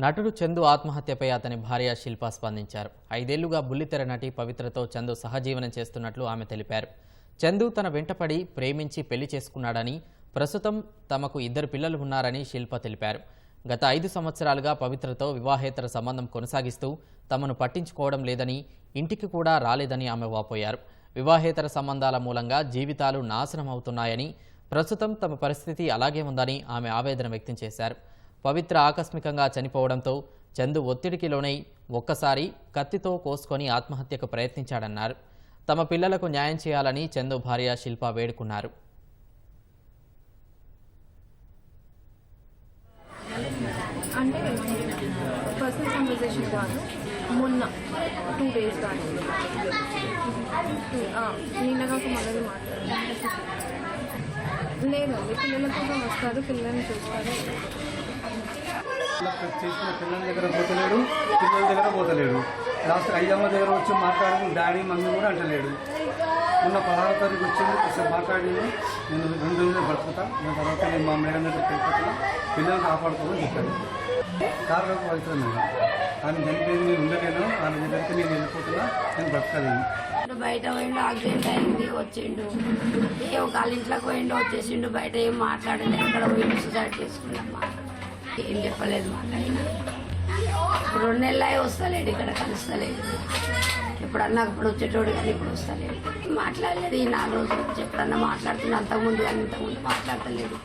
నటుడు చందు ఆత్మహత్యపై అతని భార్య శిల్ప స్పందించారు. ఐదేళ్ళుగా బుల్లితెర నటి పవిత్రతో చందు సహజీవనం చేస్తున్నట్లు ఆమె తెలిపారు. చందు తన వెంటపడి ప్రేమించి పెళ్ళి చేసుకున్నాడని ప్రస్తుతం తమకు ఇద్దరు పిల్లలు ఉన్నారని శిల్ప తెలిపారు. గత ఐదు సంవత్సరాలుగా పవిత్రతో వివాహేతర సంబంధం కొనసాగిస్తూ తమను పట్టించుకోవడం లేదని ఇంటికి కూడా రాలేదని ఆమె వాపోయారు. వివాహేతర సంబంధాల మూలంగా జీవితాలు నాశనం అవుతున్నాయని ప్రస్తుతం తమ పరిస్థితి అలాగే ఉందని ఆమె ఆవేదన వ్యక్తం చేశారు. పవిత్ర ఆకస్మికంగా చనిపోవడంతో చందు ఒత్తిడికి లోనై ఒక్కసారి కత్తితో కోసుకొని ఆత్మహత్యకు ప్రయత్నించాడన్నారు. తమ పిల్లలకు న్యాయం చేయాలని చందు భార్య శిల్ప వేడుకున్నారు. అంటే పర్సనల్ కన్వర్జేషన్ కాదు. మొన్న టూ డేస్ కానీ నిన్నగా ఒక మనది మాట్లాడారు లేదండి పిల్లల కోసం వస్తారు పిల్లల్ని చూస్తారు. పిల్లలకు చేసిన పిల్లల దగ్గర పోతలేడు పిల్లల దగ్గర పోతలేడు. లాస్ట్ అయ్యమ్మ దగ్గర వచ్చి మాట్లాడుకుని డాడీ మమ్మీ కూడా అంటలేడు. మొన్న పదహారు తారీఖు వచ్చింది ఒకసారి మాట్లాడింది. నేను రెండు రోజులు బ్రతుకుతా దాని తర్వాత నేను మా మేడం దగ్గర వెళ్ళిపోతున్నా. పిల్లల్ని కాపాడుకోమని చెప్పాను కారులోకి వెళ్తున్నాను నేను కానీ చనిపోయింది నేను ఉండలేను వాళ్ళ దగ్గరికి నేను వెళ్ళిపోతున్నా నేను బ్రతకలేను బయట పోయిండు ఆక్సిడెంట్ అయింది వచ్చిండు. ఏ ఒక వాళ్ళ ఇంట్లోకి పోయిండు వచ్చేసిండు బయట ఏం మాట్లాడలేదు అక్కడ పోయిండు సుసైడ్ చేసుకున్నాం ఏం చెప్పలేదు మాకైనా ఇప్పుడు రెండు నెలలు వస్తలేడు ఇక్కడ కలుస్తలేదు. ఎప్పుడన్నా అప్పుడు వచ్చేటోడు కానీ ఇప్పుడు వస్తలేడు మాట్లాడలేదు ఈ నాలుగు రోజుల నుంచి ఎప్పుడన్నా మాట్లాడుతున్నా అంతకుముందు కానీ ఇంతకుముందు మాట్లాడతలేదు.